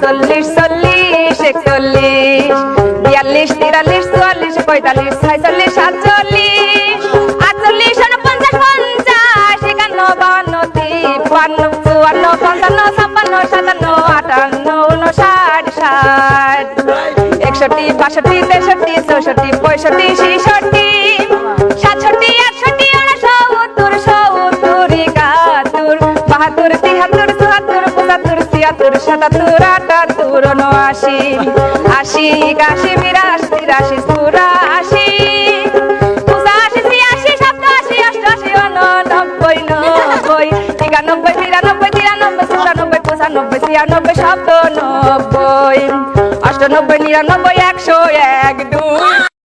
উনচল্লিশ চল্লিশ, একচল্লিশ। বিয়াল্লিশ, তিরাল্লিশ, চুয়াল্লিশ, পঁয়তাল্লিশ ছয়চল্লিশ সাতচল্লিশ। আটচল্লিশ উনপঞ্চাশ পঞ্চাশ, একান্ন বান্ন তিপ্পান্ন, চুয়ান্ন, পঞ্চান্ন, ছাপ্পান্ন, সাতান্ন, আটান্ন উনষাট ষাট। একষট্টি, বাষট্টি, তেষট্টি, চৌষট্টি, পঁয়ষট্টি, ছেষট্টি। সাতষট্টি, আটষট্টি উনসত্তর সত্তর, একাত্তর, বাহাত্তর তিয়াত্তর চুয়াত্তর পঁচাত্তর ছিয়াত্তর সাতাত্তর আটাত্তর উনআশি আশি একাশি বিরাশি তিরাশি চুরাশি পঁচাশি ছিয়াশি সাতাশি নব্বই একানব্বই বিরানব্বই তিরানব্বই চুরানব্বই, পঁচানব্বই, ছিয়ানব্বই সাতানব্বই অষ্টানব্বই, নিরানব্বই, একশো এক, দুই।